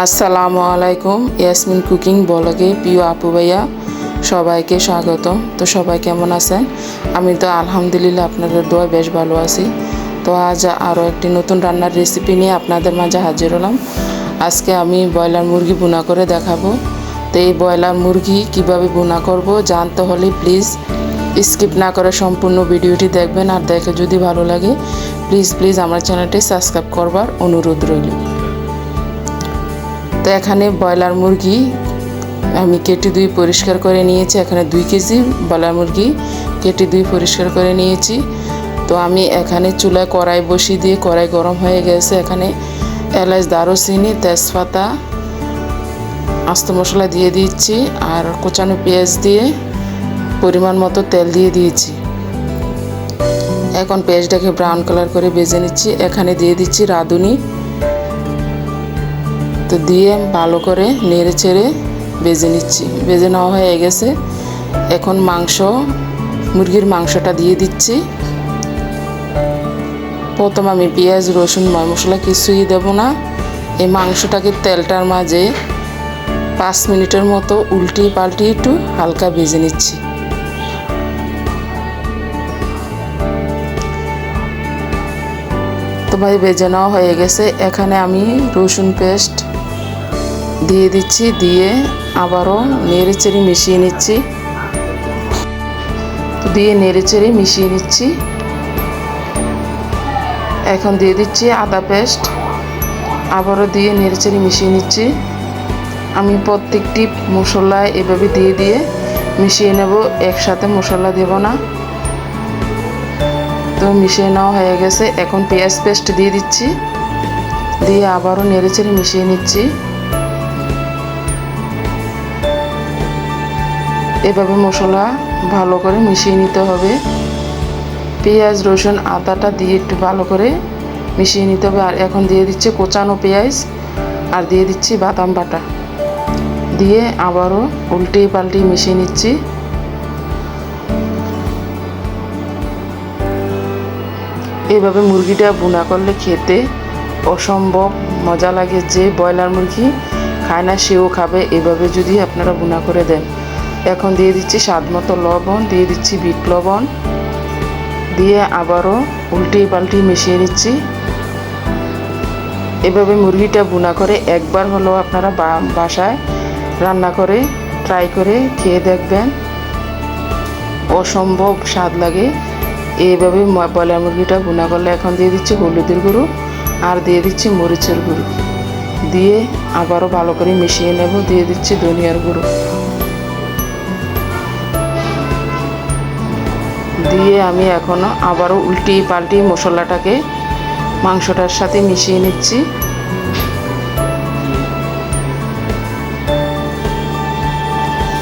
আসসালামু আলাইকুম, ইয়াসমিন কুকিং বলগে প্রিয় আপু ভাইয়া, সবাইকে স্বাগত তো সবাই কেমন আছেন? আমি তো আলহামদুলিল্লাহ আপনাদের দোয়া বেশ ভালো আছি। তো আজ আরও একটি নতুন রান্নার রেসিপি নিয়ে আপনাদের মাঝে হাজির হলাম। আজকে আমি ব্রয়লার মুরগি বুনা করে দেখাবো। তো এই ব্রয়লার মুরগি কীভাবে বুনা করব জানতে হলে প্লিজ স্কিপ না করে সম্পূর্ণ ভিডিওটি দেখবেন। আর দেখে যদি ভালো লাগে, প্লিজ প্লিজ আমার চ্যানেলটি সাবস্ক্রাইব করবার অনুরোধ রইল। তো এখানে ব্রয়লার মুরগি আমি কেটে দুই পরিষ্কার করে নিয়েছি। এখানে দুই কেজি ব্রয়লার মুরগি কেটে দুই পরিষ্কার করে নিয়েছি। তো আমি এখানে চুলায় কড়াই বসিয়ে দিয়ে কড়াই গরম হয়ে গেছে। এখানে এলাচ, দারুচিনি, তেজপাতা, আস্ত মশলা দিয়ে দিচ্ছি আর কোচানো পেঁয়াজ দিয়ে পরিমাণ মতো তেল দিয়ে দিয়েছি। এখন পেঁয়াজটাকে ব্রাউন কালার করে ভেজে নিচ্ছি। এখানে দিয়ে দিচ্ছি রাঁধুনি। তো দিয়ে ভালো করে নেড়ে চেড়ে বেজে নিচ্ছি। বেজে নেওয়া হয়ে গেছে। এখন মাংস, মুরগির মাংসটা দিয়ে দিচ্ছি। প্রথম আমি পেঁয়াজ, রসুন, ময় মশলা কিছুই দেবো না। এই মাংসটাকে তেলটার মাঝে পাঁচ মিনিটের মতো উল্টি পাল্টি একটু হালকা ভেজে নিচ্ছি। তো ভাই, ভেজে নেওয়া হয়ে গেছে। এখানে আমি রসুন পেস্ট দিয়ে দিচ্ছি, দিয়ে আবারও নেড়ে চেড়ে মিশিয়ে নিচ্ছি। দিয়ে নেড়ে চেড়ে মিশিয়ে নিচ্ছি। এখন দিয়ে দিচ্ছি আদা পেস্ট। আবারও দিয়ে নেড়ে চেড়ে মিশিয়ে নিচ্ছি। আমি প্রত্যেকটি মশলা এভাবে দিয়ে দিয়ে মিশিয়ে নেব, একসাথে মশলা দেব না। তো মিশিয়ে নেওয়া হয়ে গেছে। এখন পেঁয়াজ পেস্ট দিয়ে দিচ্ছি। দিয়ে আবারও নেড়ে চেড়ে মিশিয়ে নিচ্ছি। এভাবে মশলা ভালো করে মিশিয়ে নিতে হবে। পেঁয়াজ, রসুন, আদাটা দিয়ে একটু ভালো করে মিশিয়ে নিতে হবে। আর এখন দিয়ে দিচ্ছে কোচানো পেঁয়াজ আর দিয়ে দিচ্ছি বাদাম বাটা। দিয়ে আবারও উল্টে পাল্টে মিশিয়ে নিচ্ছি। এইভাবে মুরগিটা বুনা করলে খেতে অসম্ভব মজা লাগে। যে ব্রয়লার মুরগি খায় না, সেও খাবে। এভাবে যদি আপনারা বুনা করে দেন। এখন দিয়ে দিচ্ছি স্বাদ মতো লবণ, দিয়ে দিচ্ছি বিট লবণ। দিয়ে আবারও উল্টে পাল্টে মিশিয়ে নিচ্ছি। এভাবে মুরগিটা বুনা করে একবার হলেও আপনারা বাসায় রান্না করে, ট্রাই করে খেয়ে দেখবেন। অসম্ভব স্বাদ লাগে। এইভাবে ব্রয়লার মুরগিটা বুনা করলে এখন দিয়ে দিচ্ছি হলুদের গুঁড়ো আর দিয়ে দিচ্ছি মরিচের গুঁড়ো। দিয়ে আবারও ভালো করে মিশিয়ে নেব, দিয়ে দিচ্ছি ধনিয়ার গুঁড়ো। দিয়ে আমি এখনও আবারও উল্টি পাল্টি মশলাটাকে মাংসটার সাথে মিশিয়ে নিচ্ছি।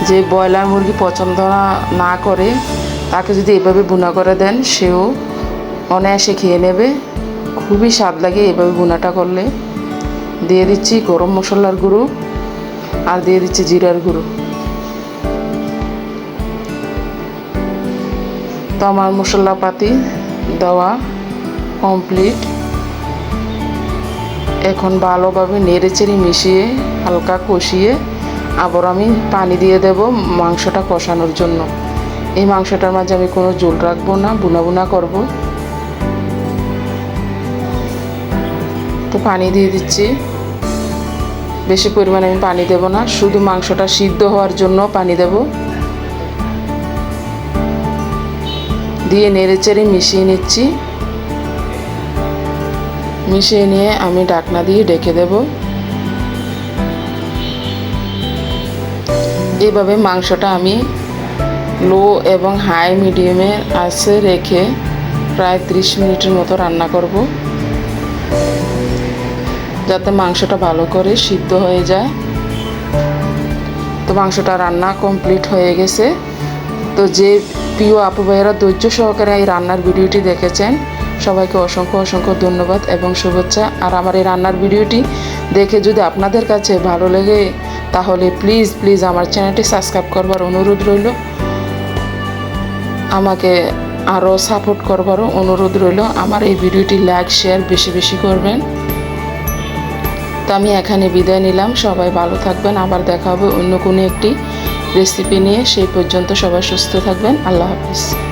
যে ব্রয়লার মুরগি পছন্দ না করে, তাকে যদি এভাবে বুনা করে দেন, সেও অনায়াসে খেয়ে নেবে। খুবই স্বাদ লাগে এভাবে বুনাটা করলে। দিয়ে দিচ্ছি গরম মশলার গুঁড়ো আর দিয়ে দিচ্ছি জিরার গুঁড়ো। তো আমার মশলাপাতি দেওয়া কমপ্লিট এখন ভালোভাবে নেড়ে চেড়ে মিশিয়ে হালকা কষিয়ে আবার আমি পানি দিয়ে দেব মাংসটা কষানোর জন্য। এই মাংসটার মাঝে আমি কোনো জোল রাখব না, বুনা বুনা করব। তো পানি দিয়ে দিচ্ছি। বেশি পরিমাণে আমি পানি দেব না, শুধু মাংসটা সিদ্ধ হওয়ার জন্য পানি দেব। দিয়ে নেড়েচেড়ে মিশিয়ে নিচ্ছি। মিশিয়ে নিয়ে আমি ডাকনা দিয়ে ডেকে দেব। এইভাবে মাংসটা আমি লো এবং হাই মিডিয়ামে আছে রেখে প্রায় ত্রিশ মিনিটের মতো রান্না করব। যাতে মাংসটা ভালো করে সিদ্ধ হয়ে যায়। তো মাংসটা রান্না কমপ্লিট হয়ে গেছে। তো যে প্রিয় আপু ভাইয়েরা ধৈর্য সহকারে এই রান্নার ভিডিওটি দেখেছেন, সবাইকে অসংখ্য অসংখ্য ধন্যবাদ এবং শুভেচ্ছা। আর আমার এই রান্নার ভিডিওটি দেখে যদি আপনাদের কাছে ভালো লাগে, তাহলে প্লিজ প্লিজ আমার চ্যানেলটি সাবস্ক্রাইব করবার অনুরোধ রইল। আমাকে আরও সাপোর্ট করবারও অনুরোধ রইল। আমার এই ভিডিওটি লাইক, শেয়ার বেশি বেশি করবেন। তো আমি এখানে বিদায় নিলাম। সবাই ভালো থাকবেন। আবার দেখা হবে অন্য কোনো একটি রেসিপি নিয়ে সেই পর্যন্ত সবাই সুস্থ থাকবেন। আল্লাহ হাফিজ।